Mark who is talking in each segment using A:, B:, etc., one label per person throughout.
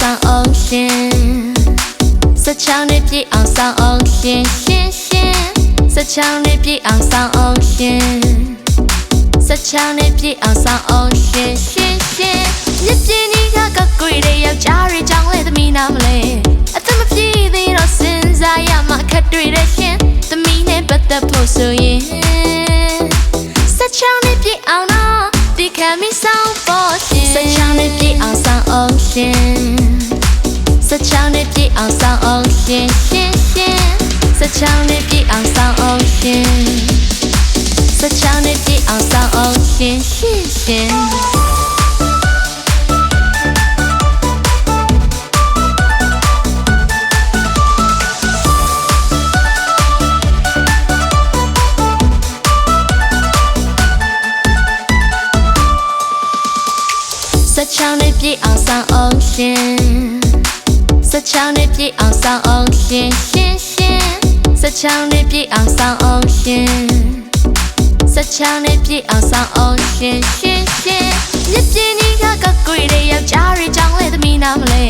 A: ဆောင်အောင်ရှင်စချောင်းနဲ့ပြည့်အောင်ဆောင်အောင်ရှင်ရှင်ရှင်စချောင်းနဲ့ပြည့်အောင်ဆောင်အောင်ရှင်စချောင်းနဲ့ပြည့်အောင်ဆောင်အောင်ရှင်ရှင်ရှင်မြစ်ပြင်းကြီးကကကွေတဲ့ယောက်ျားတွေကြောင့်လေသမီးနာမလဲအသက်မပြည့်သေးတော့စဉ်းစားရမှခက်တွေ့တဲ့ရှင်သမီးနဲ့ပတ်သက်ဖို့ဆိုရင်စချောင်းနဲ့ပြည့်အောင်တော့ ဒီခံမဆောင်ဖို့ရှင်စချောင်းနဲ့ပြည့်အောင်ဆောင်အောင်ရှင်စချောင်းနဲ့ပြည့်အောင်ဆောင်အောင်ရှင်ရှင်ရှင်စချောင်းနဲ့ပြည့်အောင်ဆောင်အောင်ရှင်စချောင်းနဲ့ပြည့်အောင်ဆောင်အောင်ရှင်ရှင်ရှင် ပြည့်အောင်ဆောင်အောင်ရှင်စချောင်းနဲ့ပြည့်အောင်ဆောင်အောင်ရှင်ရှင်ရှင်စချောင်းနဲ့ပြည့်အောင်ဆောင်အောင်ရှင်စချောင်းနဲ့ပြည့်အောင်ဆောင်အောင်ရှင်ရှင်ရှင်မြစ်ပြင်းကြီးကကကွေတဲ့ယောက်ျားတွေကြောင့်လေသမီးနာမလဲ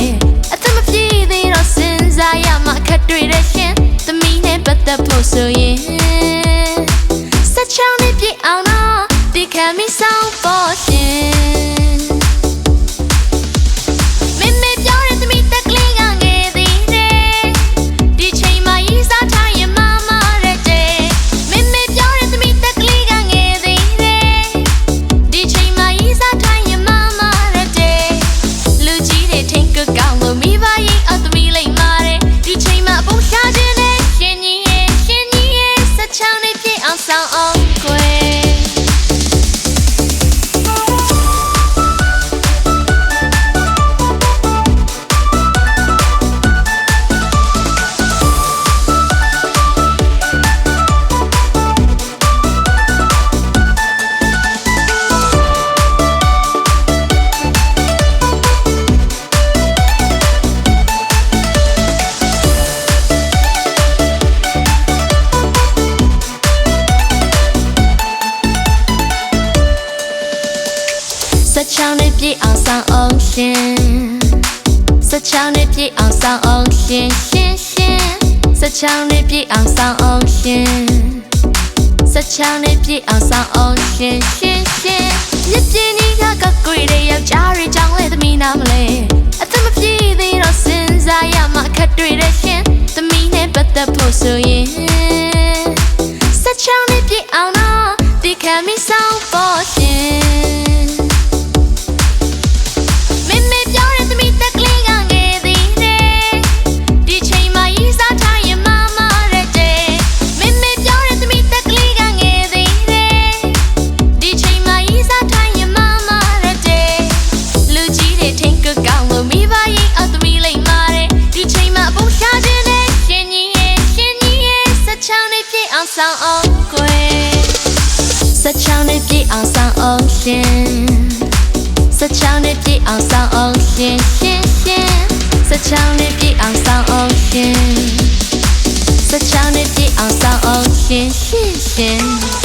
A: အသက်မပြည့်သေးတော့စဉ်းစားရမှခက်တွေ့တဲ့ရှင်သမီးနဲ့ပတ်သက်ဖို့ဆိုရင် နဲ့ပြ စချောင်းနဲ့ပြည့်အောင်ဆောင်အောင်ရှင်စချောင်းနဲ့ပြည့်အောင်ဆောင်အောင်ရှင်ရှင်ရှင်စချောင်းနဲ့ပြည့်အောင်ဆောင်အောင်ရှင်စချောင်းနဲ့ပြည့်အောင်ဆောင်အောင်ရှင်ရှင်ရှင်မြစ်ပြင်းကြီးကကကွေတဲ့ယောက်ျားတွေကြောင့်လေသမီးနာမလဲအသက်မပြည့်သေးတော့စဉ်းစားရမှခက်တွေ့တဲ့ရှင်သမီးနဲ့ပတ်သက်ဖို့ဆိုရင်စချောင်းနဲ့ပြည့်အောင်တော့ဒီခံမဆောင်ဖို့ရှင် ဆောင်အောင်ခွေစချောင်းနဲ့ပြည့်အောင်ဆောင်အောင်ရှင်စချောင်းနဲ့ပြည့်အောင်ဆောင်အောင်ရှင်ရှင်ရှင်စချောင်းနဲ့ပြည့်အောင်ဆောင်အောင်ရှင်စချောင်းနဲ့ပြည့်အောင်ဆောင်အောင်ရှင်ရှင်ရှင်